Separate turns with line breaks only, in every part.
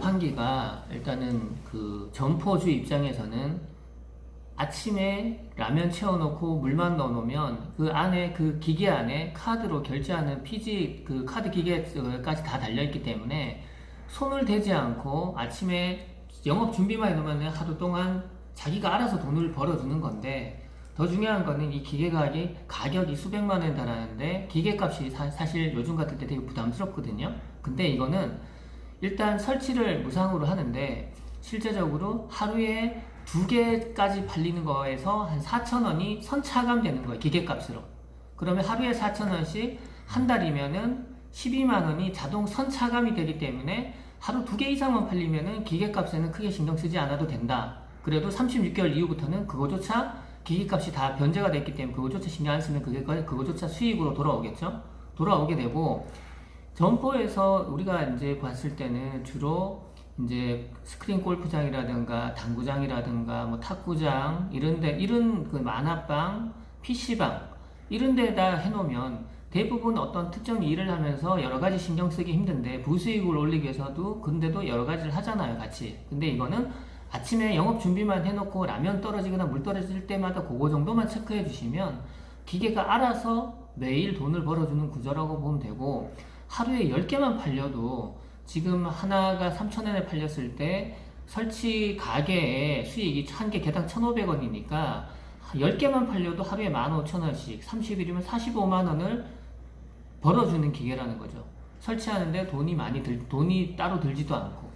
환기가 일단은 그 점포주 입장에서는 아침에 라면 채워놓고 물만 넣어놓으면 그 안에 그 기계 안에 카드로 결제하는 피지 그 카드 기계까지 다 달려있기 때문에 손을 대지 않고 아침에 영업 준비만 해놓으면 하루 동안 자기가 알아서 돈을 벌어주는 건데 더 중요한 거는 이 기계가 이 가격이 수백만 원 달하는데 기계 값이 사, 사실 요즘 같을 때 되게 부담스럽거든요. 근데 이거는 일단 설치를 무상으로 하는데 실제적으로 하루에 두 개까지 팔리는 거에서 한 4천 원이 선차감되는 거예요 기계값으로. 그러면 하루에 4천 원씩 한 달이면은 12만 원이 자동 선차감이 되기 때문에 하루 두 개 이상만 팔리면은 기계값에는 크게 신경 쓰지 않아도 된다. 그래도 36개월 이후부터는 그거조차 기계값이 다 변제가 됐기 때문에 그거조차 신경 안 쓰면 그게 그거조차 수익으로 돌아오겠죠? 돌아오게 되고 점포에서 우리가 이제 봤을 때는 주로 이제 스크린 골프장이라든가 당구장이라든가 뭐 탁구장 이런데 이런 그 만화방, PC방 이런 데다 해놓으면 대부분 어떤 특정 일을 하면서 여러 가지 신경 쓰기 힘든데 부수익을 올리기 위해서도 근데도 여러 가지를 하잖아요 같이. 근데 이거는 아침에 영업 준비만 해놓고 라면 떨어지거나 물 떨어질 때마다 그거 정도만 체크해 주시면 기계가 알아서 매일 돈을 벌어주는 구조라고 보면 되고 하루에 10개만 팔려도 지금 하나가 3,000원에 팔렸을 때 설치 가게의 수익이 한 개 개당 1,500원이니까 10개만 팔려도 하루에 15,000원씩 30일이면 45만원을 벌어주는 기계라는 거죠. 설치하는데 돈이 많이 들, 돈이 따로 들지도 않고.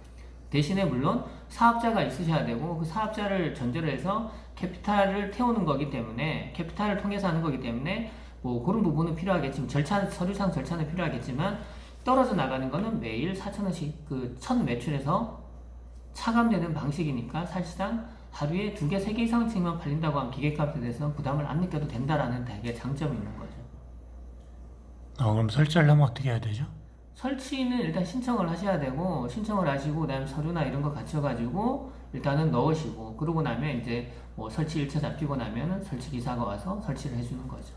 대신에 물론 사업자가 있으셔야 되고 그 사업자를 전제로 해서 캐피탈을 태우는 거기 때문에 캐피탈을 통해서 하는 거기 때문에 뭐 그런 부분은 필요하겠지만 절차 서류상 절차는 필요하겠지만 떨어져 나가는 거는 매일 4천원씩 그첫 매출에서 차감되는 방식이니까 사실상 하루에 두 개, 세 개 이상씩만 팔린다고 하면 기계값에 대해서는 부담을 안 느껴도 된다라는 되게 장점이 있는 거죠.
어, 그럼 설치하려면 어떻게 해야 되죠?
설치는 일단 신청을 하셔야 되고 신청을 하시고 그다음에 서류나 이런 거 갖춰가지고 일단은 넣으시고 그러고 나면 이제 뭐 설치 일차 잡히고 나면은 설치 기사가 와서 설치를 해주는 거죠.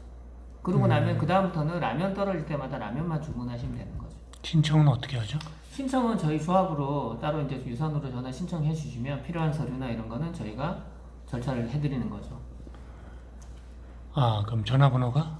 그러고 나면 그 다음부터는 라면 떨어질 때마다 라면만 주문하시면 되는 거죠.
신청은 어떻게 하죠?
신청은 저희 조합으로 따로 이제 유선으로 전화 신청해 주시면 필요한 서류나 이런 거는 저희가 절차를 해드리는 거죠.
아, 그럼 전화번호가